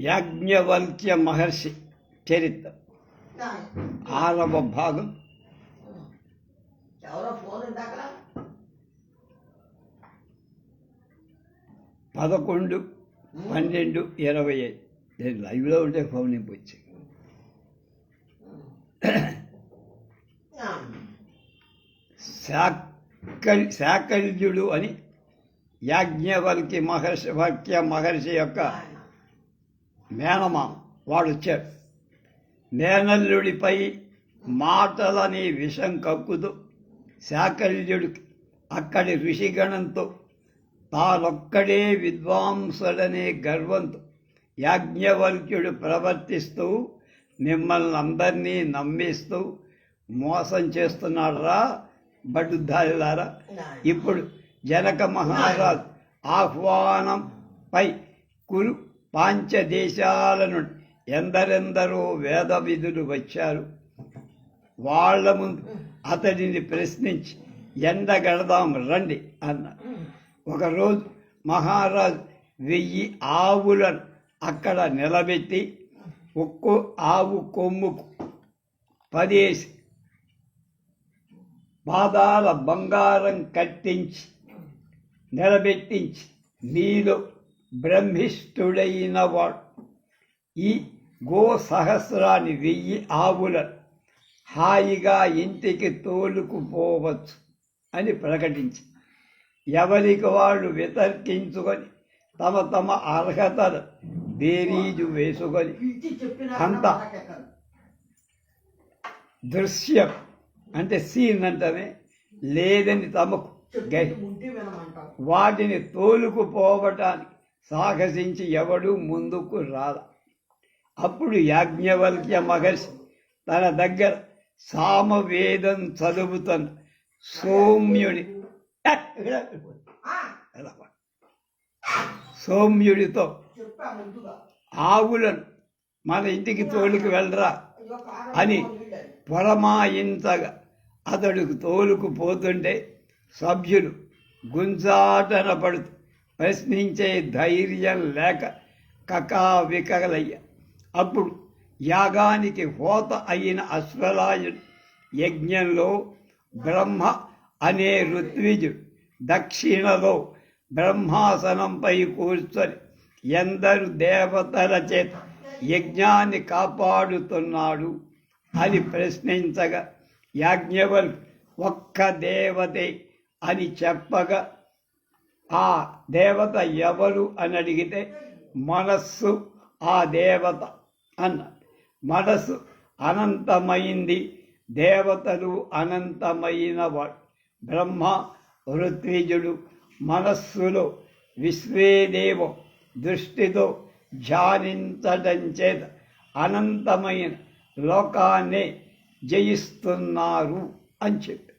యాజ్ఞవల్క్య మహర్షి చరిత్ర. ఆరవ భాగం. పదకొండు పన్నెండు ఇరవై ఐదు. నేను లైవ్లో ఉంటే ఫోన్ నింపొచ్చు శాకల్ శాకల్యుడు అని యాజ్ఞవల్కి మహర్షి వాక్య మహర్షి యొక్క మేనమామ వాడు వచ్చాడు మేనల్లుడిపై మాటలని విషం కక్కుతూ శాకల్యుడు అక్కడి ఋషిగణంతో తానొక్కడే విద్వాంసుడనే గర్వంతో యాజ్ఞవల్క్యుడు ప్రవర్తిస్తూ మిమ్మల్ని అందరినీ నమ్మిస్తూ మోసం చేస్తున్నాడురా బడుద్దాలారా ఇప్పుడు జనక మహారాజు ఆహ్వానంపై కురు పాంచదేశాల నుండి ఎందరెందరో వేద విధులు వచ్చారు. వాళ్ళ ముందు అతడిని ప్రశ్నించి ఎండగడదాం రండి అన్న. ఒకరోజు మహారాజు వెయ్యి ఆవులను అక్కడ నిలబెట్టి ఒక్కో ఆవు కొమ్ముకు పదేసి పాదాల బంగారం కట్టించి నిలబెట్టించి మీలో బ్రహ్మిష్ఠుడైన వాడు ఈ గో సహస్రాన్ని వెయ్యి ఆవులను హాయిగా ఇంటికి తోలుకుపోవచ్చు అని ప్రకటించి ఎవరికి వాళ్ళు వితర్కించుకొని తమ తమ అర్హతలు బేరీజు వేసుకొని అంత. దృశ్యం అంటే సీన్ అంటేనే లేదని తమకు వాటిని తోలుకుపోవటానికి సాహసించి ఎవడు ముందుకు రాల. అప్పుడు యాజ్ఞవల్క్య మహర్షి తన దగ్గర సామవేదం చదువుతున్న పా- సౌమ్యుడితో ఆవులను మన ఇంటికి తోలుకు వెళ్ళరా అని నీళ్ళని. పొరమాయించగా అతడుకు తోలుకుపోతుంటే సభ్యులు గుంజాటన పడుతూ ప్రశ్నించే ధైర్యం లేక కకావికలయ్య. అప్పుడు యాగానికి హోత అయిన అశ్వరాయుడు యజ్ఞంలో బ్రహ్మ అనే ఋత్విజుడు దక్షిణలో బ్రహ్మాసనంపై కూర్చొని ఎందరు దేవతల చేత యజ్ఞాన్ని కాపాడుతున్నాడు అని ప్రశ్నించగా యాజ్ఞవల్ ఒక్క దేవతే అని చెప్పగా ఆ దేవత ఎవరు అని అడిగితే మనస్సు ఆ దేవత అన్న. మనస్సు అనంతమైంది దేవతలు అనంతమైన వాడు బ్రహ్మ ఋత్విజుడు మనస్సులో విశ్వేదేవం దృష్టితో ధ్యానించడం చేత అనంతమైన లోకాన్ని జయిస్తున్నారు అని చెప్పి.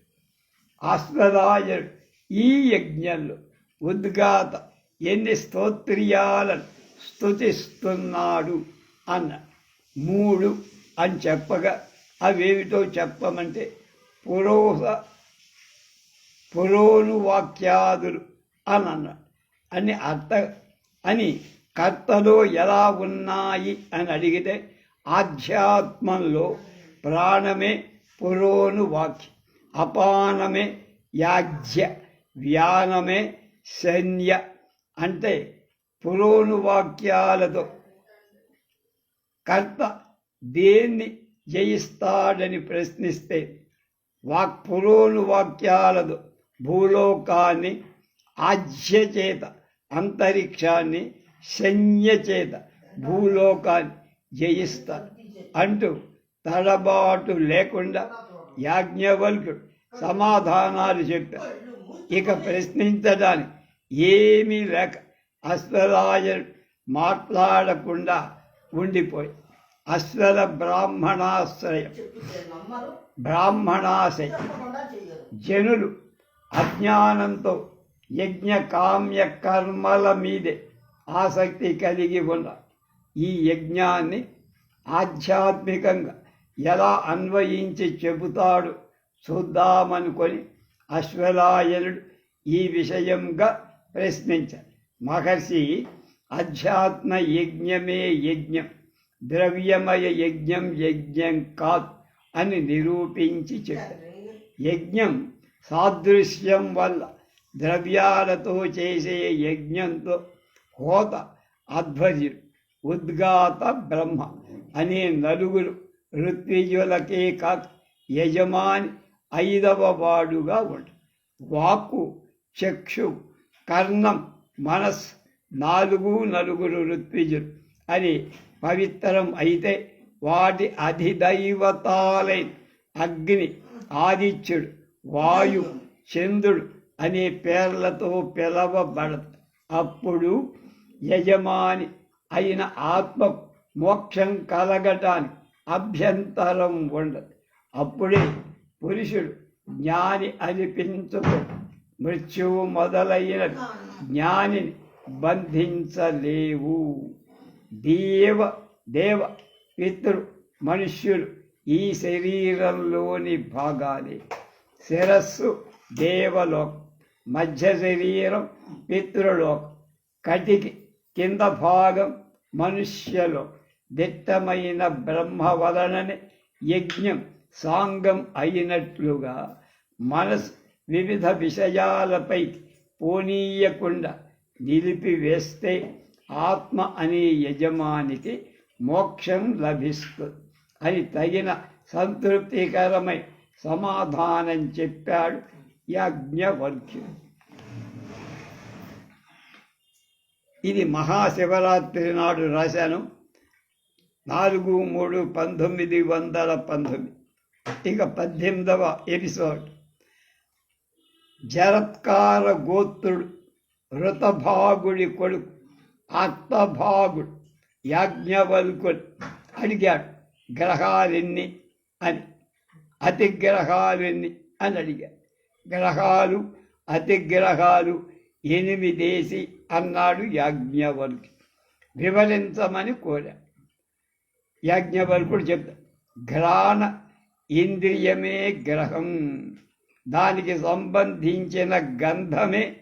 అశ్వరాయుడు ఈ యజ్ఞంలో ఉద్గాత ఎన్ని స్తోత్రియాలను స్తుతిస్తున్నాడు అన్న మూడు అని చెప్పగా అవేమిటో చెప్పమంటే పురోహ పురోను వాక్యాదులు అని అన్నాడు. అని అర్థ అని కర్తలో ఎలా ఉన్నాయి అని అడిగితే ఆధ్యాత్మంలో ప్రాణమే పురోను వాక్యం అపానమే యాజ్య వ్యానమే శన్య అంటే పురోను వాక్యాలతో కర్త దేన్ని జయిస్తాడని ప్రశ్నిస్తే వాక్ పురోను వాక్యాలతో భూలోకాన్ని ఆజ్యచేత అంతరిక్షాన్ని సైన్యచేత భూలోకాన్ని జయిస్తారు అంటూ తడబాటు లేకుండా యాజ్ఞవల్కుడు సమాధానాలు చెప్పారు. ఇక ప్రశ్నించడానికి ఏమీ లేక అశ్వరాయుడు మాట్లాడకుండా ఉండిపోయి అశ్వర బ్రాహ్మణాశ్రయం. బ్రాహ్మణాశయం. జనులు అజ్ఞానంతో యజ్ఞ కామ్య కర్మల మీదే ఆసక్తి కలిగి ఉన్న ఈ యజ్ఞాన్ని ఆధ్యాత్మికంగా ఎలా అన్వయించి చెబుతాడు చూద్దామనుకొని అశ్వలాయనుడు ఈ విషయంగా ప్రశ్నించారు మహర్షి అధ్యాత్మ యజ్ఞమే యజ్ఞం ద్రవ్యమయ యజ్ఞం యజ్ఞం కాదు అని నిరూపించి చెప్పారు యజ్ఞం సాదృశ్యం వల్ల ద్రవ్యాలతో చేసే యజ్ఞంతో హోత అధ్వర్యుడు ఉద్గాత బ్రహ్మ అనే నలుగురు ఋత్విజులకే కాక యజమాని ఐదవ వాడుగా ఉండు. వాక్కు చక్షు కర్ణం మనస్ నాలుగు నలుగురు ఋత్విజులు అని పవిత్రం అయితే వాటి అధిదైవతాలైన అగ్ని ఆదిత్యుడు వాయు చంద్రుడు అనే పేర్లతో పిలవబడదు. అప్పుడు యజమాని అయిన ఆత్మ మోక్షం కలగటానికి అభ్యంతరం ఉండదు. అప్పుడే పురుషుడు జ్ఞాని అనిపించుకో మృత్యువు మొదలైన జ్ఞానిని బంధించలేవు దేవ దేవ పితృ మనుష్యులు ఈ శరీరంలోని భాగాలే శిరస్సు దేవలోకం మధ్య శరీరం పితృలోకం కటికి కింద భాగం మనుష్యలో దిట్టమైన బ్రహ్మ వలననే యజ్ఞం సాంగం అయినట్లుగా మనసు వివిధ విషయాలపై పోనీయకుండా నిలిపివేస్తే ఆత్మ అనే యజమానికి మోక్షం లభిస్తుంది అని తగిన సంతృప్తికరమై సమాధానం చెప్పాడు యాజ్ఞవల్క్యుడు ఇది మహాశివరాత్రి నాడు రాశాను. నాలుగు మూడు పంతొమ్మిది వందల పంతొమ్మిది. ఇక పద్దెనిమిదవ ఎపిసోడ్. జరత్కార గోత్రుడు ఋతభాగుడి కొడుకు ఆత్మభాగుడు యాజ్ఞవల్కుడు అడిగాడు. గ్రహాలెన్ని అని. అతిగ్రహాలెన్ని అని అడిగాడు. గ్రహాలు అతిగ్రహాలు ఎనిమిదేసి అన్నాడు యాజ్ఞవల్కి వివరించమని కోరాడు. యాజ్ఞవల్కుడు చెప్తాడు. గ్రాణ ఇంద్రియమే గ్రహం. దానికి సంబంధించిన గంధమే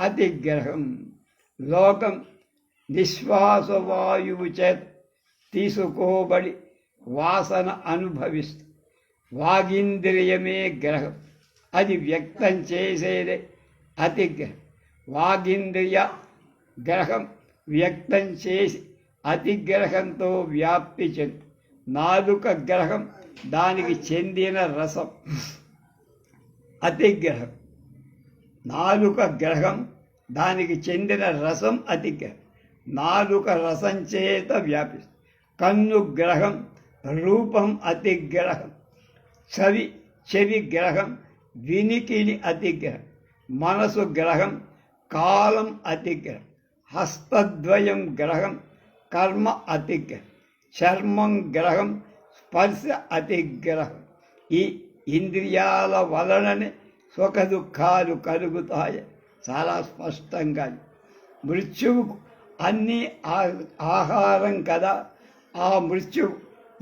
అతిగ్రహం. లోకం నిశ్వాసవాయువు చేత తీసుకోబడి వాసన అనుభవిస్తుంది వాగింద్రియమే గ్రహం. అది వ్యక్తం చేసేదే అతిగ్రహం. వాగింద్రియ గ్రహం వ్యక్తం చేసి అతిగ్రహంతో వ్యాప్తి చెంది. నాలుక గ్రహం దానికి చెందిన రసం. అతిగ్రహం నాలుక గ్రహం దానికి చెందిన రసం అతిగ్రహం నాలుక రసం చేత వ్యాపిస్తుంది కన్ను గ్రహం రూపం అతిగ్రహం చవి చెవి గ్రహం వినికిడి అతిగ్రహం మనసు గ్రహం కాలం అతిగ్రహం హస్తద్వయం గ్రహం కర్మ అతిగ్రహం చర్మం గ్రహం స్పర్శ అతిగ్రహం ఈ ఇంద్రియాల వలననే సుఖ దుఃఖాలు కలుగుతాయి. చాలా స్పష్టంగా మృత్యువుకు అన్ని ఆహారం కదా ఆ మృత్యువు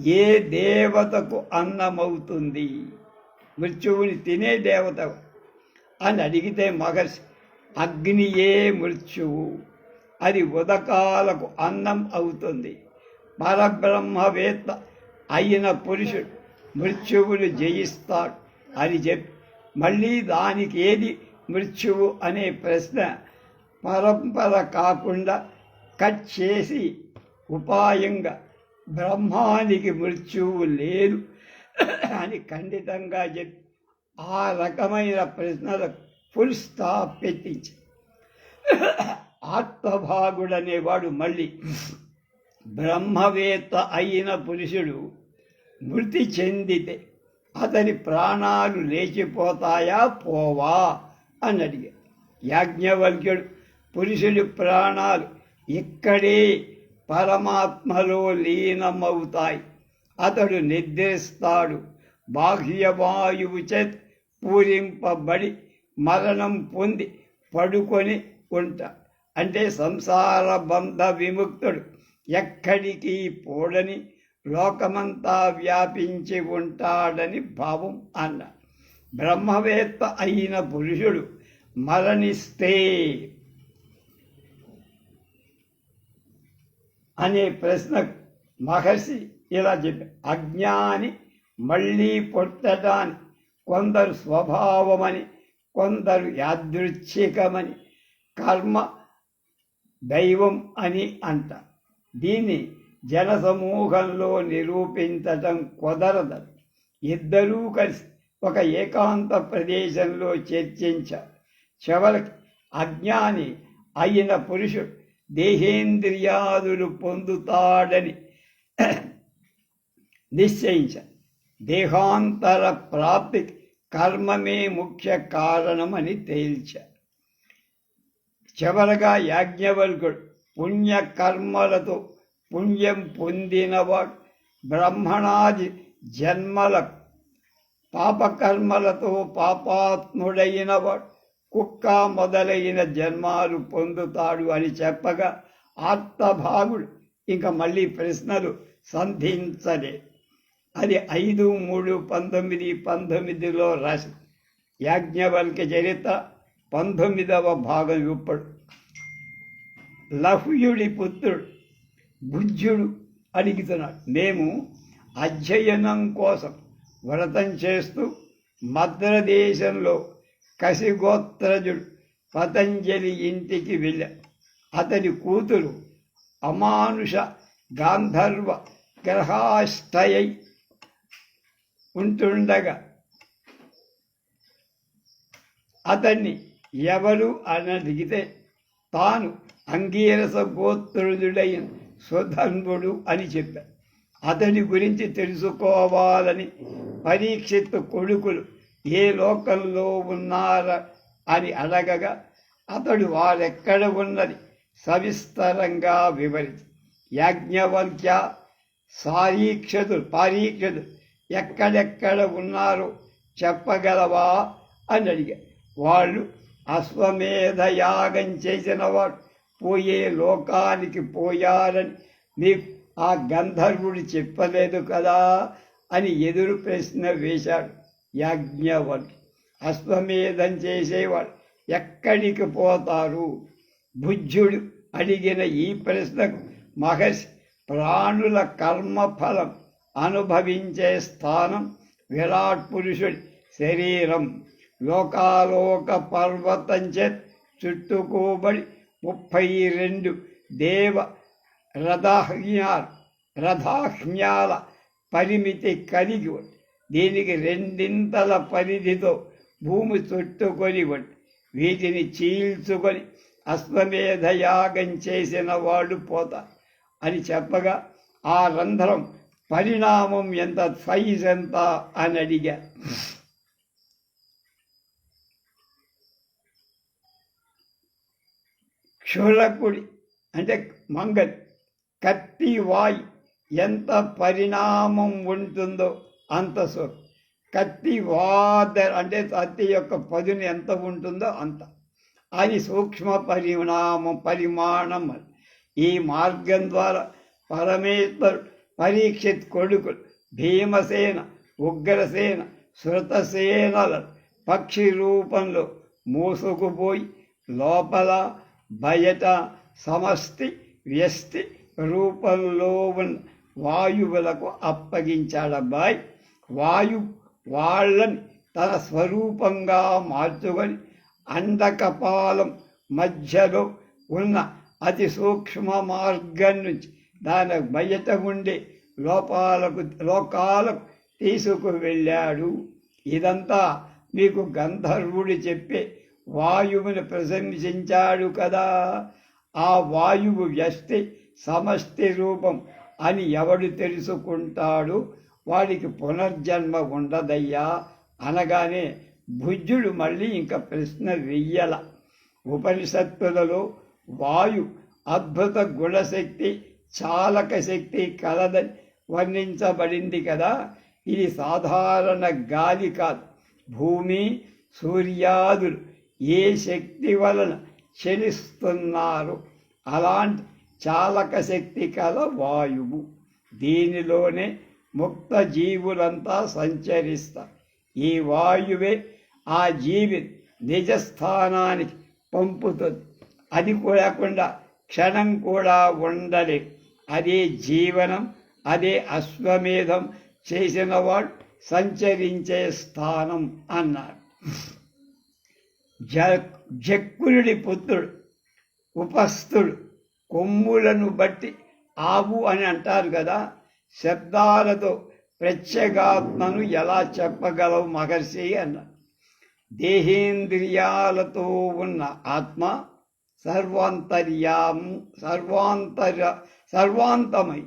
ఏ దేవతకు అన్నమవుతుంది? మృత్యువుని తినే దేవత అని అడిగితే మహర్షి అగ్నియే మృత్యువు. అది ఉదకాలకు అన్నం అవుతుంది. పరబ్రహ్మవేత్త అయిన పురుషుడు మృత్యువును జయిస్తాడు అని చెప్పి మళ్ళీ దానికి ఏది మృత్యువు అనే ప్రశ్న పరంపర కాకుండా కట్ చేసి ఉపాయంగా బ్రహ్మానికి మృత్యువు లేదు అని ఖండితంగా చెప్పి ఆ రకమైన ప్రశ్నలకు ఫుల్ స్టాప్ పెట్టించి ఆత్మభాగుడనేవాడు మళ్ళీ బ్రహ్మవేత్త అయిన పురుషుడు మృతి చెందితే అతని ప్రాణాలు లేచిపోతాయా? పోవా అని అడిగాడు. యాజ్ఞవల్క్యుడు పురుషుడి ప్రాణాలు ఇక్కడే పరమాత్మలో లీనమవుతాయి. అతడు నిద్రిస్తాడు. బాహ్యవాయువు చేత్ పూరింపబడి మరణం పొంది పడుకొని ఉంటాడు. అంటే సంసార బంధ విముక్తుడు. ఎక్కడికి పోడని లోకమంతా వ్యాపించి ఉంటాడని భావం అన్న. బ్రహ్మవేత్త అయిన పురుషుడు మరణిస్తే అనే ప్రశ్న మహర్షి ఇలా చెప్పారు అజ్ఞాని మళ్ళీ పుట్టడాన్ని కొందరు స్వభావమని కొందరు యాదృచ్ఛికమని కర్మ దైవం అని అంట. దీన్ని జనసమూహంలో నిరూపించటం కుదరదు. ఇద్దరూ కలిసి ఒక ఏకాంత ప్రదేశంలో చర్చించారు చివరికి అజ్ఞాని అయిన పురుషుడు దేహేంద్రియాదులు పొందుతాడని నిశ్చయించారు దేహాంతర ప్రాప్తికి కర్మమే ముఖ్య కారణమని తేల్చారు చివరగా యాజ్ఞవల్కుడు పుణ్యకర్మలతో పుణ్యం పొందినవాడు బ్రహ్మణాది జన్మల పాపకర్మలతో పాపాత్ముడైనవాడు కుక్క మొదలైన జన్మాలు పొందుతాడు అని చెప్పగా ఆర్తభాగుడు ఇంకా మళ్ళీ ప్రశ్నలు సంధించలే. అది ఐదు మూడు పంతొమ్మిది పంతొమ్మిదిలో రాసి యాజ్ఞవల్క చరిత్ర పంతొమ్మిదవ భాగం ఇప్పుడు. లహ్యుడి పుత్రుడు భుజ్యుడు అడుగుతున్నాడు మేము అధ్యయనం కోసం వ్రతం చేస్తూ మద్రదేశంలో కసిగోత్రజుడు పతంజలి ఇంటికి వెళ్ళా. అతని కూతురు అమానుష గాంధర్వ గ్రహాష్టయై ఉంటుండగా అతన్ని ఎవరు అని అడిగితే తాను అంగీరస గోత్రుడైన సుధన్వుడు అని చెప్పారు. అతని గురించి తెలుసుకోవాలని పరీక్షిత్ కొడుకులు ఏ లోకంలో ఉన్నారా అని అడగగా అతడు వారెక్కడ ఉన్నది సవిస్తరంగా వివరించి యాజ్ఞవల్క్య సారీక్షతులు పారీక్షదు ఎక్కడెక్కడ ఉన్నారో చెప్పగలవా అని అడిగారు. వాళ్ళు అశ్వమేధ యాగం చేసిన వాడు పోయే లోకానికి పోయారని మీకు ఆ గంధర్వుడు చెప్పలేదు కదా అని ఎదురు ప్రశ్న వేశాడు యాజ్ఞవల్కి అశ్వమేధం చేసేవాడు ఎక్కడికి పోతారు? బుద్ధుడు అడిగిన ఈ ప్రశ్నకు మహర్షి ప్రాణుల కర్మఫలం అనుభవించే స్థానం విరాట్ పురుషుడి శరీరం. లోకాలోక పర్వతం చేత్ చుట్టుకోబడి ముప్పై రెండు దేవ రథాజ్ఞాలు రథాజ్ఞాల పరిమితి కలిగి ఉంది దీనికి రెండింతల పరిధితో భూమి చుట్టుకొని ఉంది వీటిని చీల్చుకొని అశ్వమేధ యాగం చేసిన వాళ్ళు పోతారు అని చెప్పగా ఆ రంధ్రం పరిణామం ఎంత సైజ్ ఎంత అని అడిగా క్షులకుడి అంటే మంగలి కత్తి వాయి ఎంత పరిణామం ఉంటుందో అంత సో. కత్తి వాదర్ అంటే కత్తి యొక్క పదును ఎంత ఉంటుందో అంత. అది సూక్ష్మ పరిణామం పరిమాణం ఈ మార్గం ద్వారా పరమేశ్వరుడు పరీక్షిత్ కొడుకులు భీమసేన ఉగ్రసేన శృతసేనల పక్షి రూపంలో మూసుకుపోయి లోపల బయట సమస్తి వ్యస్తి రూపంలో ఉన్న వాయువులకు అప్పగించాడబ్బాయి వాయు వాళ్ళని తన స్వరూపంగా మార్చుకొని అండకపాలం మధ్యలో ఉన్న అతి సూక్ష్మ మార్గం నుంచి దాని బయట ఉండే లోపాలకు లోకాలకు తీసుకు వెళ్ళాడు ఇదంతా మీకు గంధర్వుడు చెప్పే వాయువుని ప్రశంసించాడు కదా. ఆ వాయువు వ్యష్టి సమష్టి రూపం అని ఎవడు తెలుసుకుంటాడు? వాడికి పునర్జన్మ ఉండదయ్యా అనగానే భుజ్యుడు మళ్ళీ ఇంకా ప్రశ్న వెయ్యల ఉపనిషత్తులలో వాయు అద్భుత గుణశక్తి చాలక శక్తి కలదని వర్ణించబడింది కదా. ఇది సాధారణ గాలి కాదు. భూమి సూర్యాదులు ఏ శక్తి వలన చలిస్తున్నారు అలాంటి చాలక శక్తి కల వాయువు. దీనిలోనే ముక్త జీవులంతా సంచరిస్తారు ఈ వాయువే ఆ జీవి నిజస్థానానికి పంపుతుంది. అది లేకుండా క్షణం కూడా ఉండలే. అదే జీవనం అదే అశ్వమేధం చేసినవాడు సంచరించే స్థానం అన్నాడు. జ పుత్రుడు ఉపస్థుడు కొమ్ములను బట్టి ఆవు అని అంటారు కదా శబ్దాలతో ప్రత్యేగాత్మను ఎలా చెప్పగలవు మహర్షి అన్నారు. దేహేంద్రియాలతో ఉన్న ఆత్మ సర్వాంతర్యాము సర్వాంతర సర్వాంతమై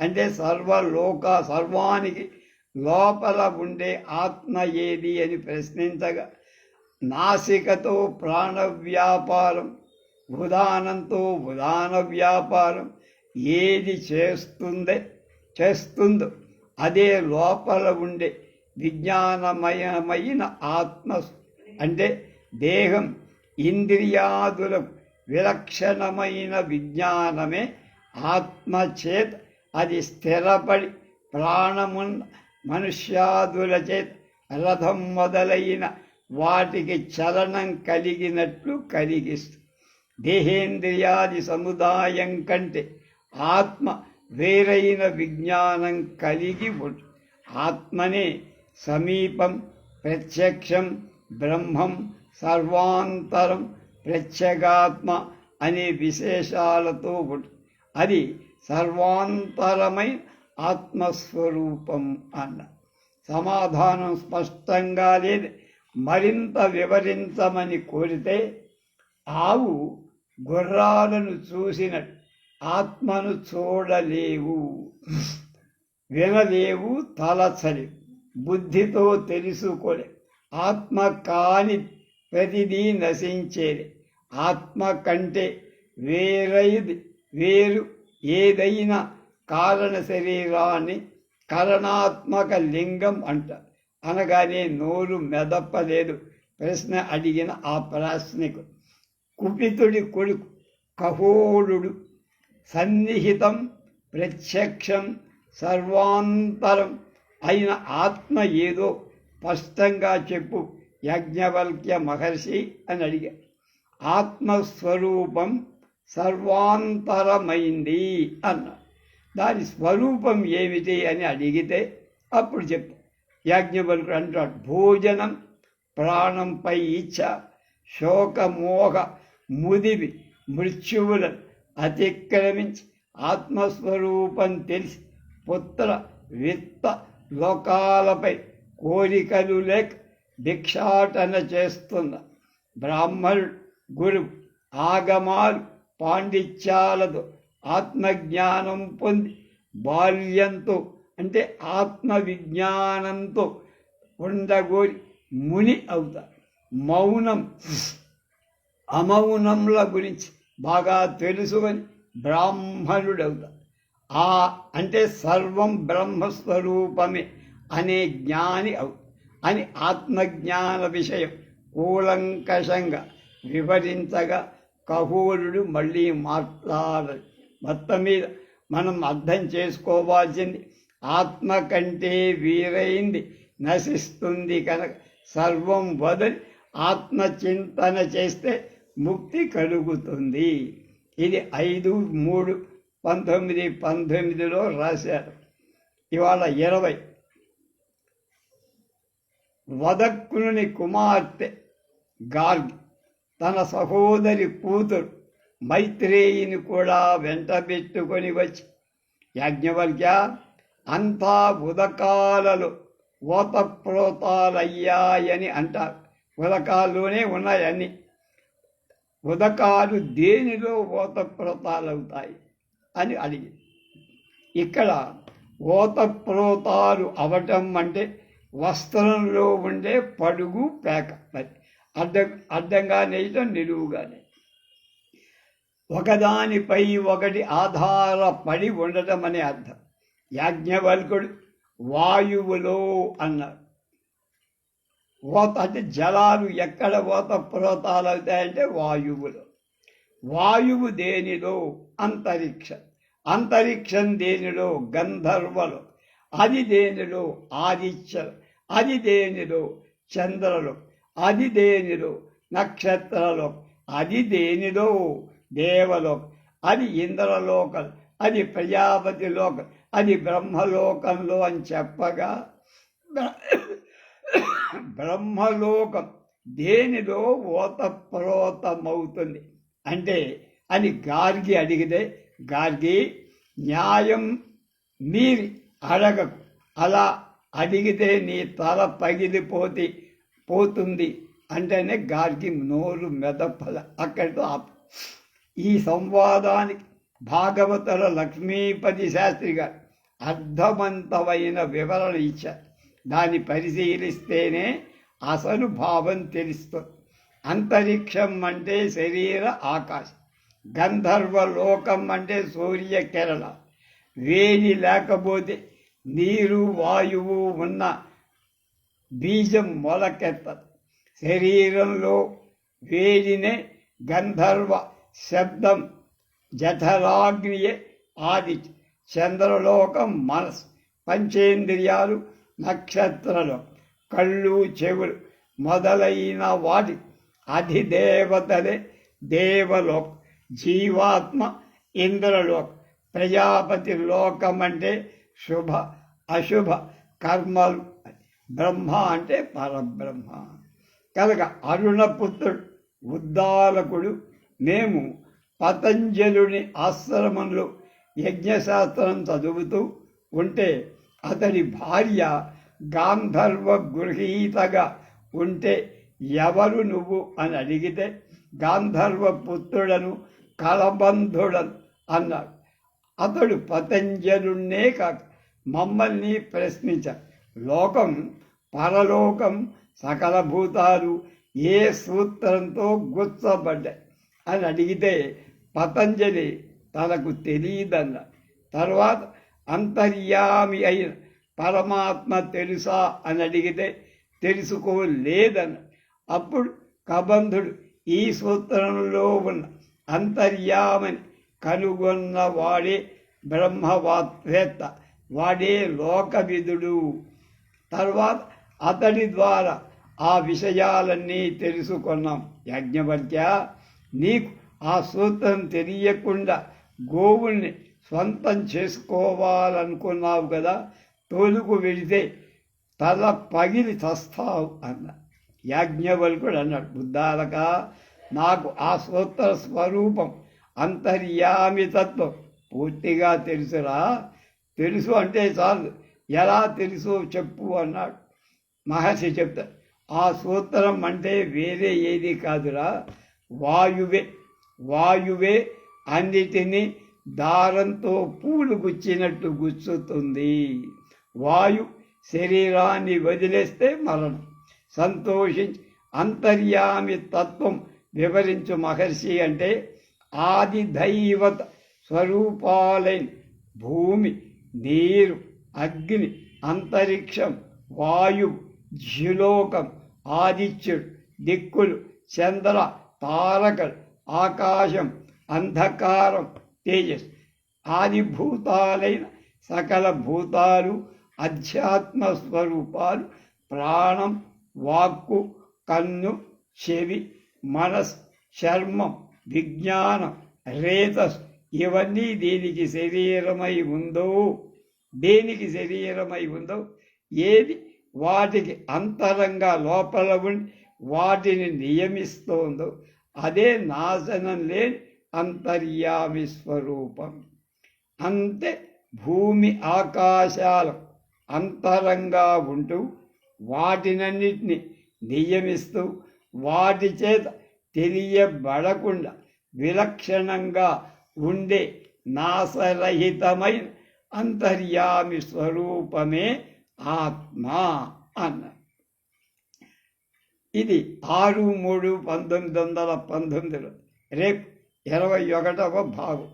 అంటే సర్వలోక సర్వానికి లోపల ఉండే ఆత్మ ఏది అని ప్రశ్నించగా నాసికతో ప్రాణ వ్యాపారం ఉదానంతో ఉదాన వ్యాపారం ఏది చేస్తుందే చేస్తుందో అదే లోపల ఉండే విజ్ఞానమయమైన ఆత్మ అంటే దేహం ఇంద్రియాదులకు విలక్షణమైన విజ్ఞానమే ఆత్మచేత. అది స్థిరపడి ప్రాణమున్న మనుష్యాదుల చేత్ రథం మొదలైన వాటికి చలనం కలిగినట్లు కలిగిస్తుంది దేహేంద్రియాది సముదాయం కంటే ఆత్మ వేరైన విజ్ఞానం కలిగి ఉంటుంది ఆత్మనే సమీపం ప్రత్యక్షం బ్రహ్మం సర్వాంతరం ప్రత్యేగాత్మ అనే విశేషాలతో ఉంటుంది అది సర్వాంతరమై ఆత్మస్వరూపం అన్న. సమాధానం స్పష్టంగా లేదు. మరింత వివరించమని కోరితే ఆవు గుర్రాలను చూసినట్టు ఆత్మను చూడలేవు. వినలేవు తలచలి బుద్ధితో తెలుసుకోలే. ఆత్మ కాని ప్రతిదీ నశించేది ఆత్మ కంటే వేరైది వేరు ఏదైనా కారణ శరీరాన్ని కరణాత్మక లింగం అంటారు అనగానే నోరు మెదపలేదు ప్రశ్న అడిగిన ఆ ప్రశ్నకు కుపితుడి కొడుకు కహోడు సన్నిహితం ప్రత్యక్షం సర్వాంతరం అయిన ఆత్మ ఏదో స్పష్టంగా చెప్పు యజ్ఞవల్క్య మహర్షి అని అడిగా. ఆత్మస్వరూపం సర్వాంతరమైంది అన్న దాని స్వరూపం ఏమిటి అని అడిగితే అప్పుడు చెప్పు. యాజ్ఞవల్కుడు అంటాడు భోజనం ప్రాణంపై ఇచ్చ శోకమోహ ముదివి మృత్యువులను అతిక్రమించి ఆత్మస్వరూపం తెలిసి పుత్ర విత్త లోకాలపై కోరికలు లేక భిక్షాటన చేస్తున్న బ్రాహ్మణుడు గురువు ఆగమాలు పాండిత్యాలతో ఆత్మజ్ఞానం పొంది బాల్యంతో అంటే ఆత్మ విజ్ఞానంతో ఉండగోరి ముని అవుతారు. మౌనం అమౌనముల గురించి బాగా తెలుసుకొని బ్రాహ్మణుడవుతారు. ఆ అంటే సర్వం బ్రహ్మస్వరూపమే అనే జ్ఞాని అవు అని ఆత్మజ్ఞాన విషయం కూలంకషంగా వివరించగా కహోరుడు మళ్ళీ మాట్లాడాలి మొత్తం మీద మనం అర్థం చేసుకోవాల్సింది ఆత్మ కంటే వీరైంది నశిస్తుంది కనుక సర్వం వదిలి ఆత్మ చింతన చేస్తే ముక్తి కలుగుతుంది. ఇది ఐదు మూడు పంతొమ్మిది పంతొమ్మిదిలో రాశారు. ఇవాళ ఇరవై. వదక్కుని కుమార్తె గార్గి తన సహోదరి కూతురు మైత్రేయిని కూడా వెంటబెట్టుకొని వచ్చి యాజ్ఞవల్క్య అంతా ఉదకాలలో ఓతప్రోతాలయ్యాయని అంటారు. ఉదకాల్లోనే ఉన్నాయన్నీ. ఉదకాలు దేనిలో ఓతప్రోతాలవుతాయి అని అడిగి. ఇక్కడ ఓతప్రోతాలు అవటం అంటే వస్త్రంలో ఉండే పడుగు పేక. మరి అడ్డం అడ్డంగా నేయటం నిలువుగానే. ఒకదానిపై ఒకటి ఆధారపడి ఉండటం అనే అర్థం. యాజ్ఞవల్కుడు వాయువులో అన్నారు ఓత అంటే జలాలు ఎక్కడ ఓత పురోతాలు అవుతాయంటే వాయువులో. వాయువు దేనిలో? అంతరిక్షం. అంతరిక్షం దేనిలో? గంధర్వలు. అది దేనిలో? ఆదిత్యలు అది దేనిలో? చంద్రలు. అది దేనిలో? నక్షత్రలో. అది దేనిలో? దేవలోక్ అది ఇంద్రలోకం. అది ప్రజాపతి లోకం. అది బ్రహ్మలోకంలో అని చెప్పగా బ్రహ్మలోకం దేనిలో ఓతప్రోతమవుతుంది? అంటే అని గార్గి అడిగితే గార్గి న్యాయం మీరి అడగకు. అలా అడిగితే నీ తల పగిలిపోతే పోతుంది అంటేనే గార్గి నోరు మెదపల. అక్కడితో ఆపు ఈ సంవాదానికి భాగవతుల లక్ష్మీపతి శాస్త్రి గారు అర్థవంతమైన వివరణ ఇచ్చారు దాన్ని పరిశీలిస్తేనే అసలు భావం తెలుస్తుంది. అంతరిక్షం అంటే శరీర ఆకాశం. గంధర్వ లోకం అంటే సూర్య కేరళ. వేడి లేకపోతే నీరు వాయువు ఉన్న బీజం మొలకెత్తదు. శరీరంలో వేడినే గంధర్వ శబ్దం జఠరాగ్నియే ఆదిత్యం చంద్రలోకం మనసు పంచేంద్రియాలు నక్షత్రాలు కళ్ళు చెవులు మొదలైన వాటి అధిదేవతలే దేవలోక్ జీవాత్మ ఇంద్రలోక్. ప్రజాపతి లోకం అంటే శుభ అశుభ కర్మలు. బ్రహ్మ అంటే పరబ్రహ్మ. కనుక అరుణపుత్రుడు ఉద్దాలకుడు మేము పతంజలుని ఆశ్రమంలో యజ్ఞశాస్త్రం చదువుతూ ఉంటే అతడి భార్య గాంధర్వ గృహీతగా ఉంటే ఎవరు నువ్వు అని అడిగితే గాంధర్వ పుత్రుడను కలబంధుడను అన్నాడు. అతడు పతంజలుణ్ణే కాక మమ్మల్ని ప్రశ్నించాడు లోకం పరలోకం సకల భూతాలు ఏ సూత్రంతో గుచ్చబడ్డాయి అని అడిగితే పతంజలి తనకు తెలియదన్న తర్వాత అంతర్యామి అయిన పరమాత్మ తెలుసా అని అడిగితే తెలుసుకోలేదన్న. అప్పుడు కబంధుడు ఈ సూత్రంలో ఉన్న అంతర్యామని కనుగొన్న వాడే బ్రహ్మవాత్వేత్త వాడే లోకవిధుడు తర్వాత అతడి ద్వారా ఆ విషయాలన్నీ తెలుసుకున్నాం. యజ్ఞవర్త్య నీకు ఆ సూత్రం తెలియకుండా గోవుల్ని స్వంతం చేసుకోవాలనుకున్నావు కదా తోలుకు వెళితే తల పగిలి చస్తావు అన్న యాజ్ఞవల్కుడు అన్నాడు. బుద్ధాలక నాకు ఆ సూత్ర స్వరూపం అంతర్యామితత్వం పూర్తిగా తెలుసురా. తెలుసు అంటే చాలు. ఎలా తెలుసో చెప్పు అన్నాడు. మహర్షి చెప్తా ఆ సూత్రం అంటే వేరే ఏది కాదురా. వాయువే వాయువే అన్నిటినీ దారంతో పూలు గుచ్చినట్టు గుచ్చుతుంది. వాయు శరీరాన్ని వదిలేస్తే మరణం. సంతోషించి అంతర్యామి తత్వం వివరించు మహర్షి అంటే ఆది దైవత స్వరూపాలైన భూమి నీరు అగ్ని అంతరిక్షం వాయు జ్యులోకం ఆదిత్యుడు దిక్కులు చంద్ర తారకలు ఆకాశం అంధకారం తేజస్ ఆదిభూతాలైన సకల భూతాలు అధ్యాత్మ స్వరూపాలు ప్రాణం వాక్కు కన్ను చెవి మనస్ చర్మం విజ్ఞానం రేతస్ ఇవన్నీ దేనికి శరీరమై ఉందో దేనికి శరీరమై ఉందో ఏది వాటికి అంతరంగా లోపల ఉండి వాటిని నియమిస్తోందో అదే నాశనం లేని అంతర్యామి స్వరూపం. అంతే భూమి ఆకాశాల అంతరంగా ఉంటూ వాటినన్నిటిని నియమిస్తూ వాటి చేత తెలియబడకుండా విలక్షణంగా ఉండే నాశరహితమైన అంతర్యామి స్వరూపమే ఆత్మ అన్న. ఇది ఆరు మూడు పంతొమ్మిది వందల పంతొమ్మిదిలో రేపు ఇరవై ఒకటవ భాగం.